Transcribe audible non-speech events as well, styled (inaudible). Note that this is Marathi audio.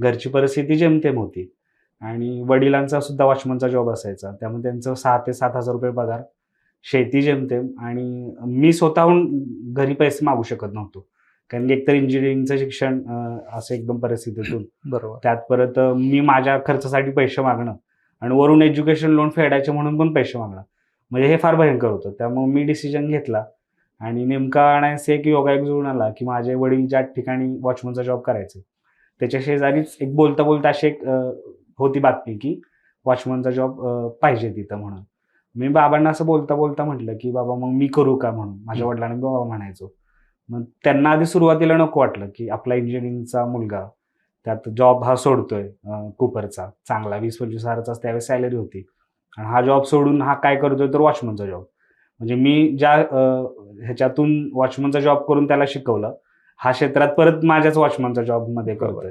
घरची परिस्थिती जेमतेम होती. आणि वडिलांचा सुद्धा वॉचमनचा जॉब असायचा. त्यामुळे त्यांचं सहा ते सात हजार रुपये पगार शेती जेमतेम. आणि मी स्वतःहून घरी पैसे मागू शकत नव्हतो. कारण की एकतर इंजिनिअरिंगचं शिक्षण असं एकदम परिस्थितीतून. (clears throat) बरोबर. त्यात परत मी माझ्या खर्चासाठी पैसे मागणं आणि वरून एज्युकेशन लोन फेडायचे म्हणून पण पैसे मागणं. म्हणजे हे फार भयंकर होतं. त्यामुळे मी डिसिजन घेतला. आणि नेमका आणायचं एक योगायोग जुळून आला की माझे वडील ज्या ठिकाणी वॉचमनचा जॉब करायचे त्याच्या शेजारीच एक बोलता बोलता अशी एक होती बातमी की वॉचमनचा जॉब पाहिजे तिथं म्हणून. मी बाबांना असं बोलता बोलता म्हटलं की बाबा मग मी करू का म्हणून? माझ्या वडिलांना मी बाबा म्हणायचो. मग त्यांना आधी सुरुवातीला नको वाटलं की आपला इंजिनिअरिंगचा मुलगा त्यात जॉब हा सोडतोय कुपरचा. चांगला वीस पंचवीस हजाराचा त्यावेळेस सॅलरी होती. आणि हा जॉब सोडून हा काय करतोय तर वॉचमनचा जॉब. म्हणजे मी ज्या ह्याच्यातून वॉचमनचा जॉब करून त्याला शिकवलं हा क्षेत्रात परत माझ्याच वॉचमनचा जॉबमध्ये करतोय.